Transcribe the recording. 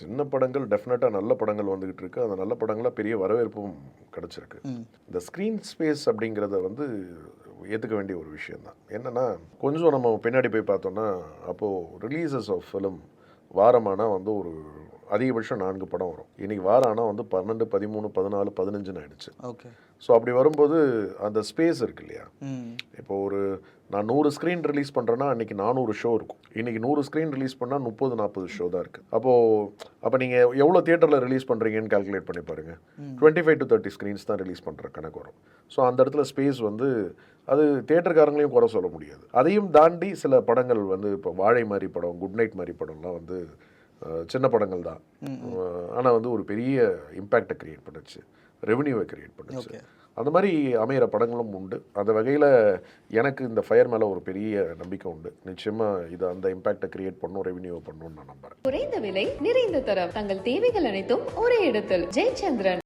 சின்ன படங்கள் டெஃபினட்டாக நல்ல படங்கள் வந்துகிட்டு இருக்கு. அந்த நல்ல படங்களாக பெரிய வரவேற்பும் கிடைச்சிருக்கு. இந்த ஸ்க்ரீன் ஸ்பேஸ் அப்படிங்கிறத வந்து ஏற்றுக்க வேண்டிய ஒரு விஷயம் தான் என்னன்னா கொஞ்சம் நம்ம பின்னாடி போய் பார்த்தோம்னா அப்போது ரிலீசஸ் ஆஃப் ஃபிலிம் வாரமானா வந்து ஒரு அதிகபட்சம் நான்கு படம் வரும். இன்னைக்கு வாரம் ஆனால் வந்து பன்னெண்டு பதிமூணு பதினாலு பதினஞ்சுன்னு ஆயிடுச்சு. ஓகே. ஸோ அப்படி வரும்போது அந்த ஸ்பேஸ் இருக்கு இல்லையா? இப்போ ஒரு நான் நூறு ஸ்க்ரீன் ரிலீஸ் பண்ணுறேன்னா அன்றைக்கி நானூறு ஷோ இருக்கும். இன்றைக்கி நூறு ஸ்க்ரீன் ரிலீஸ் பண்ணால் முப்பது நாற்பது ஷோ தான் இருக்குது அப்போது அப்போ நீங்கள் எவ்வளோ தியேட்டரில் ரிலீஸ் பண்ணுறீங்கன்னு கால்குலேட் பண்ணி பாருங்கள் twenty five to thirty screens தான் ரிலீஸ் பண்ணுற கணக்கு வரும். ஸோ அந்த இடத்துல ஸ்பேஸ் வந்து அது தியேட்டர்காரங்களையும் குறை சொல்ல முடியாது. அதையும் தாண்டி சில படங்கள் வந்து இப்போ வாழை மாதிரி படம் குட் நைட் மாதிரி படம்லாம் வந்து சின்ன படங்கள் தான். ஆனால் வந்து ஒரு பெரிய இம்பேக்டை கிரியேட் பண்ணுச்சு. ரெவன்யூவை கிரியேட் பண்ணுச்சு. அந்த மாதிரி அமையிற படங்களும் உண்டு. அந்த வகையில் எனக்கு இந்த ஃபயர் மேலே ஒரு பெரிய நம்பிக்கை உண்டு. நிச்சயமாக இது அந்த இம்பேக்டை கிரியேட் பண்ணும் ரெவன்யூவை பண்ணணும்னு நான் நம்புறேன். குறைந்த விலை நிறைந்த தரம். தங்கள் தேவைகள் அனைத்தும் ஒரே இடத்தில். ஜெயச்சந்திரன்.